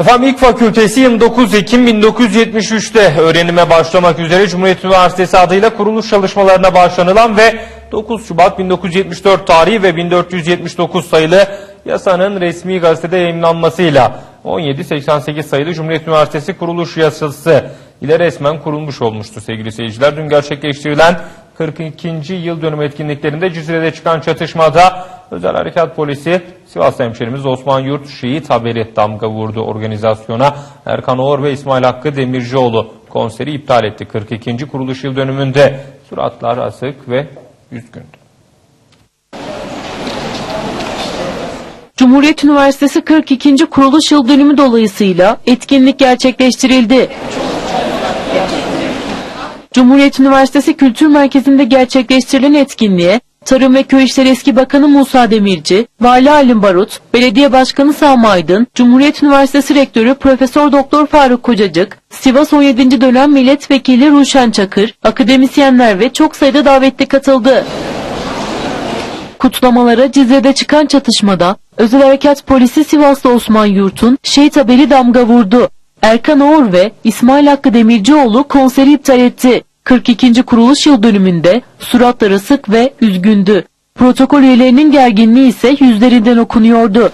Efendim ilk fakültesi 29 Ekim 1973'te öğrenime başlamak üzere Cumhuriyet Üniversitesi adıyla kuruluş çalışmalarına başlanılan ve 9 Şubat 1974 tarihi ve 1479 sayılı yasanın resmi gazetede yayınlanmasıyla 1788 sayılı Cumhuriyet Üniversitesi kuruluş yasası ile resmen kurulmuş olmuştu sevgili seyirciler. Dün gerçekleştirilen 42. yıl dönümü etkinliklerinde Cizre'de çıkan çatışmada Özel Harekat Polisi Sivas hemşerimiz Osman Yurt şehit haberi damga vurdu organizasyona. Erkan Oğur ve İsmail Hakkı Demircioğlu konseri iptal etti. 42. kuruluş yıl dönümünde suratlar asık ve üzgündü. Cumhuriyet Üniversitesi 42. kuruluş yıl dönümü dolayısıyla etkinlik gerçekleştirildi. Cumhuriyet Üniversitesi Kültür Merkezi'nde gerçekleştirilen etkinliğe Tarım ve Köy İşleri Eski Bakanı Musa Demirci, Vali Halim Barut, Belediye Başkanı Sami Cumhuriyet Üniversitesi Rektörü Profesör Doktor Faruk Kocacık, Sivas 17. dönem Milletvekili Ruşen Çakır, akademisyenler ve çok sayıda davetli katıldı. Kutlamalara Cizre'de çıkan çatışmada Özel Harekat Polisi Sivaslı Osman Yurt'un şehit haberi damga vurdu. Erkan Oğur ve İsmail Hakkı Demircioğlu konseri iptal etti. 42. kuruluş yıl dönümünde suratları sık ve üzgündü. Protokol üyelerinin gerginliği ise yüzlerinden okunuyordu.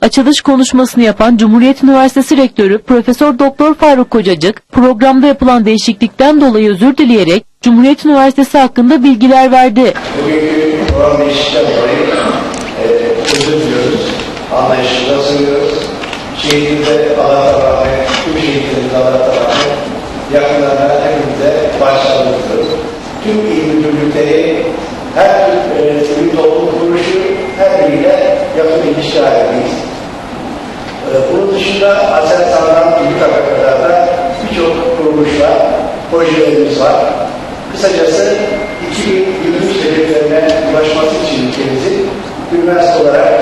Açılış konuşmasını yapan Cumhuriyet Üniversitesi Rektörü Profesör Doktor Faruk Kocacık, programda yapılan değişiklikten dolayı özür dileyerek Cumhuriyet Üniversitesi hakkında bilgiler verdi. Bugünkü program değişiklikten dolayı e, sunuyoruz. Şehitimize Allah'a rahmet, tüm şehitlerimize Allah'a rahmet, yakınlarına hepimize başsağlığı diliyoruz. Tüm il müdürlükleri, her e, sivil toplum kuruluşu, her biriyle yakın ilişki halindeyiz. E, bunun dışında Aselsan'dan TÜBİTAK'a kadar da birçok kuruluş var, projelerimiz var. Kısacası 2023 hedeflerine ulaşması için ülkemizin üniversite olarak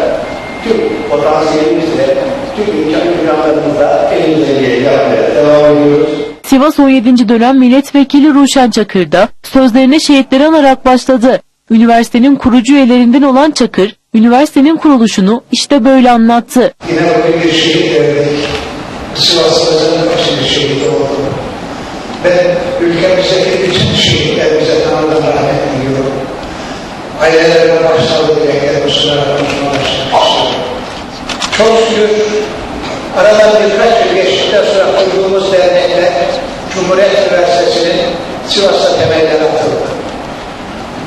tüm potansiyelimizle, tüm imkan imkanlarımızla elimizde diye yapmaya devam ediyoruz. Sivas 17. dönem milletvekili Ruşen Çakır da sözlerine şehitleri anarak başladı. Üniversitenin kurucu üyelerinden olan Çakır, üniversitenin kuruluşunu işte böyle anlattı. Yine bugün bir şehit verdik. Sivas'ımızın başında şehit oldu. Ben ülkemizdeki bütün şehitlerimize tanrıdan rahmet diliyorum. Ailelerine başsağlığı dileklerimi sunarak başlamıştım. Çok şükür aradan birkaç yıl geçtikten sonra kurduğumuz dernekle Cumhuriyet Üniversitesi'nin Sivas'ta temelleri atıldı.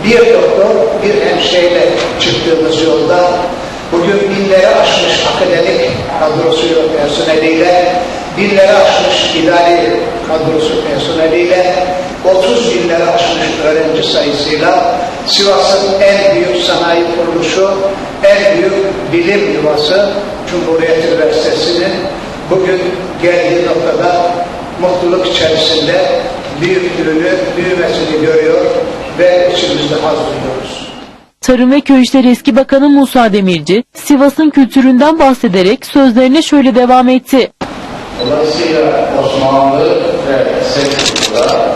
Bir doktor, bir hemşireyle çıktığımız yolda bugün binleri aşmış akademik kadrosu personeliyle, binleri aşmış idari kadrosu personeliyle, 30 binleri aşmış öğrenci sayısıyla Sivas'ın en büyük sanayi kuruluşu, en büyük bilim yuvası Cumhuriyet Üniversitesi'nin bugün geldiği noktada mutluluk içerisinde büyüklüğünü, büyümesini görüyor ve içimizde haz duyuyoruz. Tarım ve Köy İşleri Eski Bakanı Musa Demirci, Sivas'ın kültüründen bahsederek sözlerine şöyle devam etti. Dolayısıyla Osmanlı ve Selçuklu'da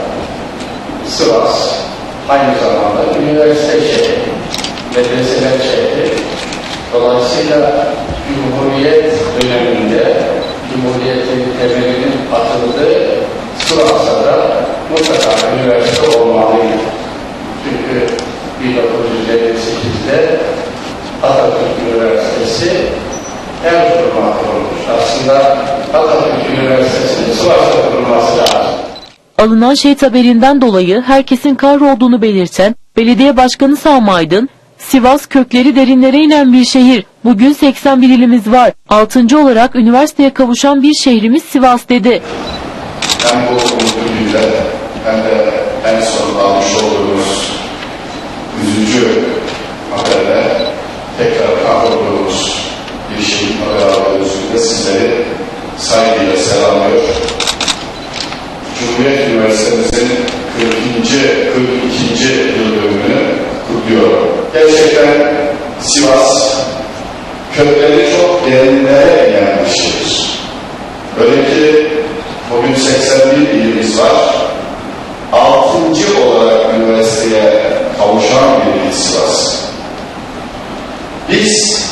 Sivas aynı zamanda üniversite şehri, medreseler şehri. Dolayısıyla Cumhuriyet döneminde Cumhuriyet'in temelinin atıldığı Sivas'ta da mutlaka üniversite olmalıydı. Çünkü 1958'de Atatürk Üniversitesi Erzurum'a kurulmuş. Aslında Atatürk Üniversitesi'nin Sivas'ta kurulması lazım. Alınan şehit haberinden dolayı herkesin kahrolduğunu belirten Belediye Başkanı Sami Sivas kökleri derinlere inen bir şehir. Bugün 81 ilimiz var. Altıncı olarak üniversiteye kavuşan bir şehrimiz Sivas dedi. Hem bu mutlu günde hem de en son almış olduğumuz üzücü haberle tekrar kahrolduğumuz bir şeyin haber aldığımız günde sizleri saygıyla selamlıyor. Cumhuriyet Üniversitemizin 42. 42. yıl dönümünü kutluyorum. Gerçekten Sivas kökleri çok derinlere inen bir. Öyle ki bugün 81 ilimiz var. 6. olarak üniversiteye kavuşan bir il Sivas. Biz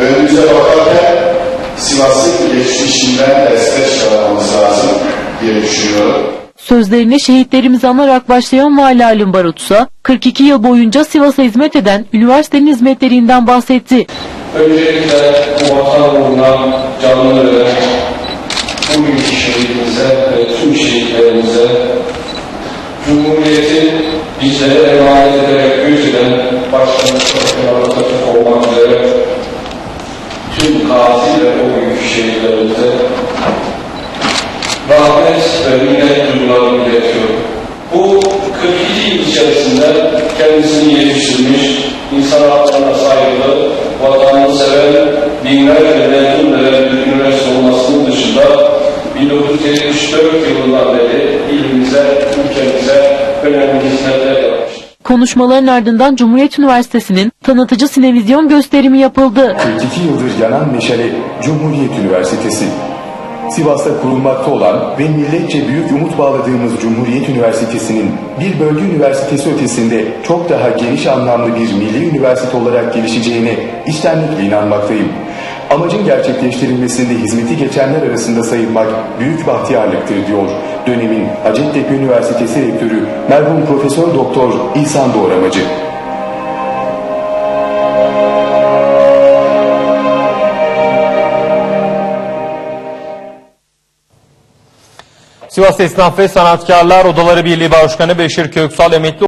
önümüze bakarken Sivas'ın geçmişinden destek çıkarmamız lazım diye düşünüyorum. Sözlerine şehitlerimizi anarak başlayan Vali Halim Barut ise 42 yıl boyunca Sivas'a hizmet eden üniversitenin hizmetlerinden bahsetti. Öncelikle bu vatan uğruna canını veren bugünkü şehidimize ve tüm şehitlerimize Cumhuriyeti bizlere emanet ederek göz eden Başkanımız Kemal Atatürk olmak üzere tüm gazi ve o büyük şehitlerimize rahmet ve minnet duygularımı iletiyorum. Bu 42 yıl içerisinde kendisini yetiştirmiş, insan haklarına saygılı, vatanını seven, binlerce mezun veren bir üniversite olmasının dışında 1974 yılından beri ilimize, ülkemize önemli hizmetler yapmış. Konuşmaların ardından Cumhuriyet Üniversitesi'nin tanıtıcı sinevizyon gösterimi yapıldı. 42 yıldır yanan meşale Cumhuriyet Üniversitesi. Sivas'ta kurulmakta olan ve milletçe büyük umut bağladığımız Cumhuriyet Üniversitesi'nin bir bölge üniversitesi ötesinde çok daha geniş anlamlı bir milli üniversite olarak gelişeceğine içtenlikle inanmaktayım. Amacın gerçekleştirilmesinde hizmeti geçenler arasında sayılmak büyük bahtiyarlıktır diyor dönemin Hacettepe Üniversitesi Rektörü merhum Profesör Doktor İhsan Doğramacı. Sivas Esnaf ve Sanatkarlar Odaları Birliği Başkanı Beşir Köksal emekli